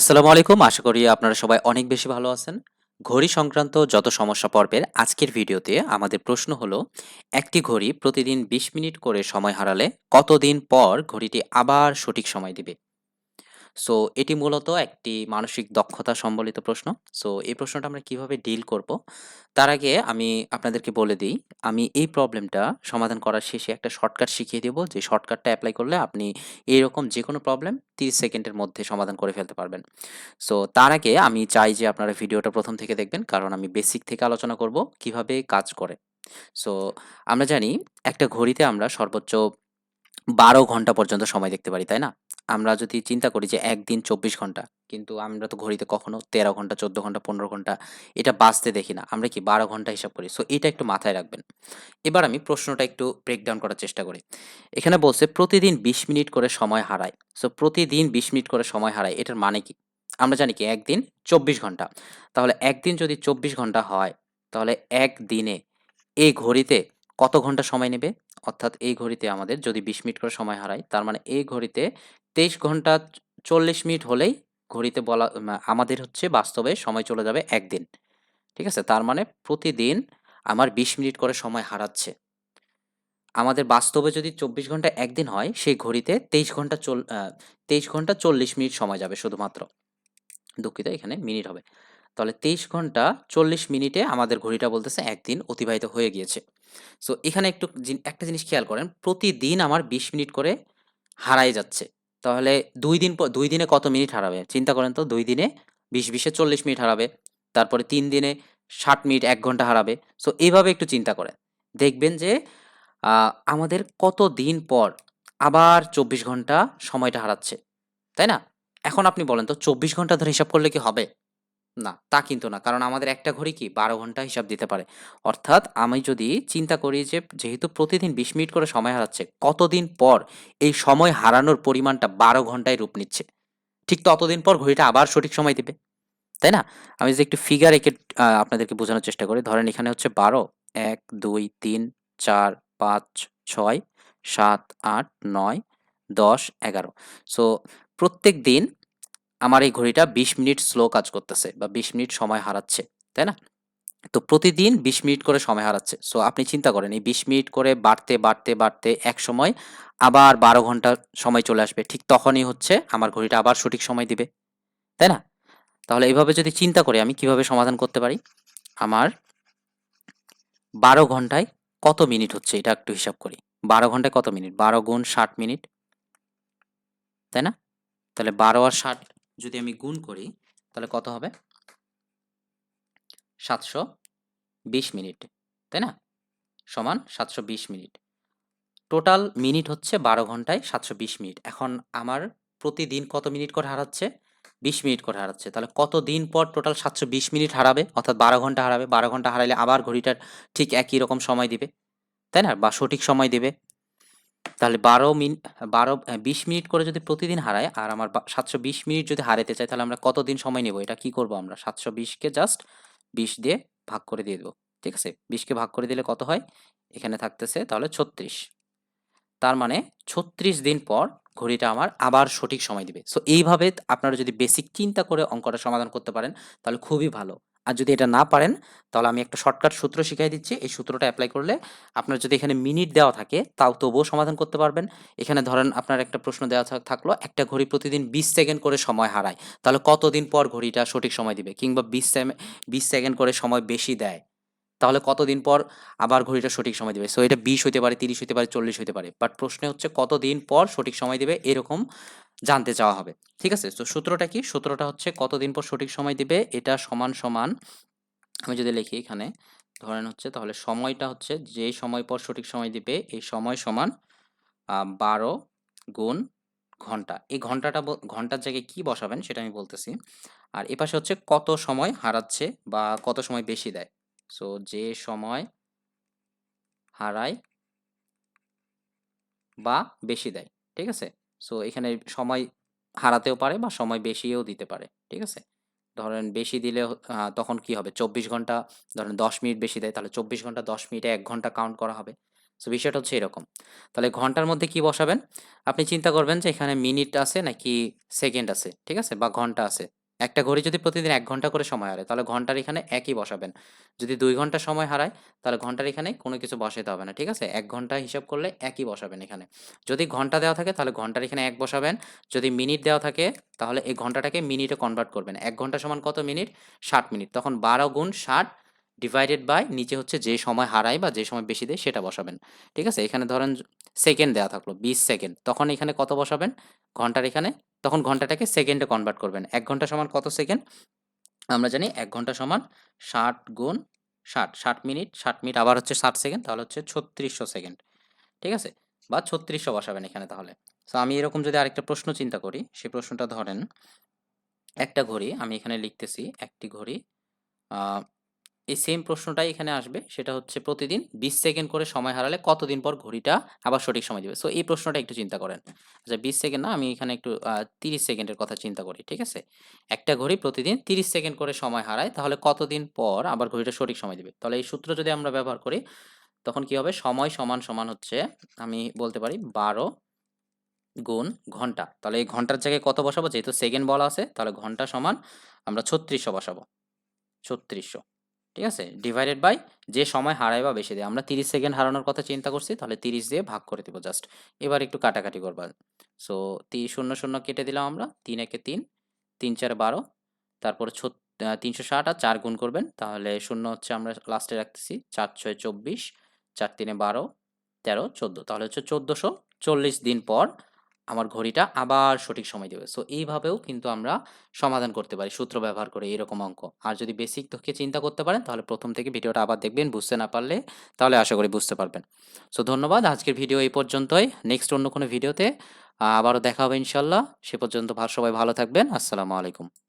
আসসালামু আলাইকুম। আশা করি আপনারা সবাই অনেক বেশি ভালো আছেন। ঘড়ি সংক্রান্ত যত সমস্যা পর্বের আজকের ভিডিওতে আমাদের প্রশ্ন হলো, একটি ঘড়ি প্রতিদিন ২০ মিনিট করে সময় হারালে কতদিন পর ঘড়িটি আবার সঠিক সময় দিবে? সো এটি মূলত একটি মানসিক দক্ষতা সম্বলিত প্রশ্ন। সো এই প্রশ্নটা আমরা কীভাবে ডিল করব? তার আগে আমি আপনাদেরকে বলে দিই, আমি এই প্রবলেমটা সমাধান করার শেষে একটা শর্টকাট শিখিয়ে দেব। যে শর্টকাটটা অ্যাপ্লাই করলে আপনি এইরকম যে কোনো প্রবলেম 30 সেকেন্ডের মধ্যে সমাধান করে ফেলতে পারবেন। সো তার আগে আমি চাই যে আপনারা ভিডিওটা প্রথম থেকে দেখবেন, কারণ আমি বেসিক থেকে আলোচনা করব কীভাবে কাজ করে। সো আমরা জানি একটা ঘড়িতে আমরা সর্বোচ্চ বারো ঘণ্টা পর্যন্ত সময় দেখতে পারি, তাই না? আমরা যদি চিন্তা করি যে একদিন চব্বিশ ঘণ্টা, কিন্তু আমরা তো ঘড়িতে কখনো তেরো ঘণ্টা, চোদ্দ ঘণ্টা, পনেরো ঘণ্টা এটা বাঁচতে দেখি না। আমরা কি বারো ঘণ্টা হিসাব করি? সো এটা একটু মাথায় রাখবেন। এবার আমি প্রশ্নটা একটু ব্রেকডাউন করার চেষ্টা করি। এখানে বলছে প্রতিদিন বিশ মিনিট করে সময় হারায়। সো প্রতিদিন বিশ মিনিট করে সময় হারায়, এটার মানে কি? আমরা জানি কি, একদিন চব্বিশ ঘণ্টা। তাহলে একদিন যদি চব্বিশ ঘণ্টা হয়, তাহলে একদিনে এই ঘড়িতে কত ঘণ্টা সময় নেবে? অর্থাৎ এই ঘড়িতে আমাদের যদি বিশ মিনিট করে সময় হারাই তার মানে এই ঘড়িতে তেইশ ঘণ্টা চল্লিশ মিনিট হলেই ঘড়িতে বলা আমাদের হচ্ছে বাস্তবে সময় চলে যাবে একদিন। ঠিক আছে? তার মানে প্রতিদিন আমার বিশ মিনিট করে সময় হারাচ্ছে। আমাদের বাস্তবে যদি চব্বিশ ঘণ্টা একদিন হয়, সেই ঘড়িতে তেইশ ঘণ্টা চল তেইশ ঘণ্টা চল্লিশ মিনিট সময় যাবে শুধুমাত্র। দুঃখিত, এখানে মিনিট হবে। তাহলে তেইশ ঘণ্টা চল্লিশ মিনিটে আমাদের ঘড়িটা বলতেছে একদিন অতিবাহিত হয়ে গিয়েছে। সো এখানে একটু একটা জিনিস খেয়াল করেন, প্রতিদিন আমার বিশ মিনিট করে হারাই যাচ্ছে। তাহলে দুই দিন পর, দুই দিনে কত মিনিট হারাবে? চিন্তা করেন তো, দুই দিনে বিশ, বিশে চল্লিশ মিনিট হারাবে, তারপরে তিন দিনে ষাট মিনিট, এক ঘণ্টা হারাবে। সো এইভাবে একটু চিন্তা করেন। দেখবেন যে আমাদের কত দিন পর আবার চব্বিশ ঘণ্টা সময়টা হারাচ্ছে, তাই না? এখন আপনি বলেন তো, চব্বিশ ঘণ্টা ধরে হিসাব করলে কি হবে? না, তা কিন্তু না। কারণ আমাদের একটা ঘড়ি কি বারো ঘণ্টা হিসাব দিতে পারে। অর্থাৎ আমি যদি চিন্তা করি যে যেহেতু প্রতিদিন বিশ মিনিট করে সময় হারাচ্ছে, কতদিন পর এই সময় হারানোর পরিমাণটা বারো ঘন্টায় রূপ নিচ্ছে? ঠিক ততদিন পর ঘড়িটা আবার সঠিক সময় দিবে। তাই না? আমি যদি একটু ফিগার এঁকে আপনাদেরকে বোঝানোর চেষ্টা করি। ধরেন এখানে হচ্ছে বারো, এক, দুই, তিন, চার, পাঁচ, ছয়, সাত, আট, নয়, দশ, এগারো। সো প্রত্যেক দিন আমার এই ঘড়িটা বিশ মিনিট স্লো কাজ করতেছে বা বিশ মিনিট সময় হারাচ্ছে, তাই না? তো প্রতিদিন বিশ মিনিট করে সময় হারাচ্ছে। সো আপনি চিন্তা করেন, এই বিশ মিনিট করে বাড়তে বাড়তে বাড়তে এক সময় আবার বারো ঘণ্টা সময় চলে আসবে। ঠিক তখনই হচ্ছে আমার ঘড়িটা আবার সঠিক সময় দিবে, তাই না? তাহলে এইভাবে যদি চিন্তা করি, আমি কীভাবে সমাধান করতে পারি? আমার বারো ঘন্টায় কত মিনিট হচ্ছে? এটা একটু হিসাব করি। বারো ঘন্টায় কত মিনিট? বারো গুণ ষাট মিনিট, তাই না? তাহলে বারো আর ষাট যদি আমি গুণ করি, তাহলে কত হবে? সাতশো বিশ মিনিট, তাই না? সমান সাতশো বিশ মিনিট। টোটাল মিনিট হচ্ছে বারো ঘন্টায় সাতশো বিশ মিনিট। এখন আমার প্রতিদিন কত মিনিট করে হারাচ্ছে? বিশ মিনিট করে হারাচ্ছে। তাহলে কত দিন পর টোটাল সাতশো বিশ মিনিট হারাবে? অর্থাৎ বারো ঘণ্টা হারাবে। বারো ঘণ্টা হারাইলে আবার ঘড়িটার ঠিক একই রকম সময় দিবে, তাই না? বা সঠিক সময় দেবে। তাহলে বারো মিনিট বারো বিশ মিনিট করে যদি প্রতিদিন হারায়, আর আমার সাতশো বিশ মিনিট যদি হারাতে চাই, তাহলে আমরা কতদিন সময় নেব? এটা কি করব আমরা? সাতশো বিশকে জাস্ট বিশ দিয়ে ভাগ করে দিয়ে দেবো, ঠিক আছে? বিশকে ভাগ করে দিলে কত হয়? এখানে থাকতেছে তাহলে ছত্রিশ। তার মানে ছত্রিশ দিন পর ঘড়িটা আমার আবার সঠিক সময় দিবে। সো এইভাবে আপনারা যদি বেসিক চিন্তা করে অঙ্কটা সমাধান করতে পারেন, তাহলে খুবই ভালো। আর যদি এটা না পারেন, তাহলে আমি একটা শর্টকাট সূত্র শিখাই দিচ্ছি। এই সূত্রটা অ্যাপ্লাই করলে আপনার যদি এখানে মিনিট দেওয়া থাকে, তাও তবুও সমাধান করতে পারবেন। এখানে ধরেন আপনার একটা প্রশ্ন দেওয়া থাকল, একটা ঘড়ি প্রতিদিন বিশ সেকেন্ড করে সময় হারায়, তাহলে কতদিন পর ঘড়িটা সঠিক সময় দিবে? কিংবা বিশ বিশ সেকেন্ড করে সময় বেশি দেয়, তাহলে কতদিন পর আবার ঘড়িটা সঠিক সময় দেবে? সো এটা বিশ হতে পারে, তিরিশ হতে পারে, চল্লিশ হতে পারে। বাট প্রশ্নে হচ্ছে কতদিন পর সঠিক সময় দেবে? এরকম জানতে চাওয়া হবে। ঠিক আছে? তো সূত্রটা কি? সূত্রটা হচ্ছে কতদিন পর সঠিক সময় দিবে? এটা সমান সমান আমি যদি লিখি এখানে, ধরেন হচ্ছে তাহলে সময়টা হচ্ছে যে সময় পর সঠিক সময় দিবে, এই সময় সমান বারো গুণ ঘণ্টা। এই ঘন্টাটা ঘণ্টার জায়গায় কি বসাবেন সেটা আমি বলতেছি। আর এপাশে হচ্ছে কত সময় হারাচ্ছে বা কত সময় বেশি দেয়। সো, যে সময় হারায় বা বেশি দেয়। ঠিক আছে? সো এখানে সময় হারাতেও পারে বা সময় বেশিও দিতে পারে, ঠিক আছে? ধরেন বেশি দিলে তখন কি হবে? চব্বিশ ঘণ্টা, ধরেন দশ মিনিট বেশি দেয়, তাহলে চব্বিশ ঘণ্টা, দশ মিনিটে এক ঘণ্টা কাউন্ট করা হবে। সো বিষয়টা হচ্ছে এরকম। তাহলে ঘণ্টার মধ্যে কি বসাবেন? আপনি চিন্তা করবেন যে এখানে মিনিট আছে নাকি সেকেন্ড আছে, ঠিক আছে? বা ঘণ্টা আছে। একটা ঘড়ি যদি প্রতিদিন এক ঘণ্টা করে সময় হারায়, তাহলে ঘণ্টার এখানে একই বসাবেন। যদি দুই ঘণ্টা সময় হারায়, তাহলে ঘণ্টার এখানে কোনো কিছু বসাতে হবে না, ঠিক আছে? এক ঘণ্টা হিসাব করলে একই বসাবেন এখানে। যদি ঘণ্টা দেওয়া থাকে, তাহলে ঘণ্টার এখানে এক বসাবেন। যদি মিনিট দেওয়া থাকে, তাহলে এই ঘন্টাটাকে মিনিটে কনভার্ট করবেন। এক ঘণ্টা সমান কত মিনিট? ষাট মিনিট। তখন বারো গুণ ষাট ডিভাইডেড বাই নিচে হচ্ছে যে সময় হারায় বা যে সময় বেশি দেয়, সেটা বসাবেন। ঠিক আছে? এখানে ধরেন সেকেন্ড দেওয়া থাকল, বিশ সেকেন্ড তখন এখানে কত বসাবেন? ঘণ্টার এখানে তখন ঘন্টাটাকে সেকেন্ডে কনভার্ট করবেন। এক ঘণ্টা সমান কত সেকেন্ড? আমরা জানি এক ঘণ্টা সমান ষাট গুণ ষাট ষাট মিনিট ষাট মিনিট আবার হচ্ছে ষাট সেকেন্ড, তাহলে হচ্ছে ছত্রিশশো সেকেন্ড। ঠিক আছে? বা ছত্রিশশো বসাবেন এখানে তাহলে। তো আমি এরকম যদি আরেকটা প্রশ্ন চিন্তা করি সেই প্রশ্নটা ধরেন, একটা ঘড়ি, আমি এখানে লিখতেছি একটি ঘড়ি এই সেম প্রশ্নটাই এখানে আসবে। সেটা হচ্ছে প্রতিদিন বিশ সেকেন্ড করে সময় হারালে কতদিন পর ঘড়িটা আবার সঠিক সময় দিবে? সো এই প্রশ্নটা একটু চিন্তা করেন। আচ্ছা বিশ সেকেন্ড না, আমি এখানে একটু তিরিশ সেকেন্ডের কথা চিন্তা করি, ঠিক আছে? একটা ঘড়ি প্রতিদিন তিরিশ সেকেন্ড করে সময় হারায়, তাহলে কতদিন পর আবার ঘড়িটা সঠিক সময় দিবে? তাহলে এই সূত্র যদি আমরা ব্যবহার করি, তখন কি হবে? সময় সমান সমান হচ্ছে, আমি বলতে পারি বারো গুণ ঘণ্টা। তাহলে এই ঘণ্টার জায়গায় কত বসাবো? যেহেতু সেকেন্ড বলা আছে, তাহলে ঘণ্টা সমান আমরা ছত্রিশশো বসাবো। ছত্রিশশো। ঠিক আছে? ডিভাইডেড বাই যে সময় হারায় বা বেশি দেয়। আমরা তিরিশ সেকেন্ড হারানোর কথা চিন্তা করছি, তাহলে তিরিশ দিয়ে ভাগ করে দেবো জাস্ট এবার একটু কাটাকাটি করবা। সো তি, শূন্য শূন্য কেটে দিলাম আমরা। তিন, একে তিন। তিন, চার বারো। তারপর তিনশো ষাট আর চার গুণ করবেন। তাহলে শূন্য হচ্ছে আমরা লাস্টে রাখতেছি। চার, ছয়, চব্বিশ। চার, তিনে বারো। তেরো, চোদ্দ। তাহলে হচ্ছে চোদ্দোশো চল্লিশ দিন পর আমার ঘড়িটা আবার সঠিক সময় দেবে। সো এইভাবেও কিন্তু আমরা সমাধান করতে পারি, সূত্র ব্যবহার করে এরকম অঙ্ক। আর যদি বেসিক থেকে চিন্তা করতে পারেন, তাহলে প্রথম থেকে ভিডিওটা আবার দেখবেন, বুঝতে না পারলে তাহলে আশা করি বুঝতে পারবেন। সো ধন্যবাদ, আজকের ভিডিও এই পর্যন্তই। নেক্সট অন্য কোনো ভিডিওতে আবারও দেখা হবে ইনশাল্লাহ সে পর্যন্ত সবাই ভালো থাকবেন। আসসালামু আলাইকুম।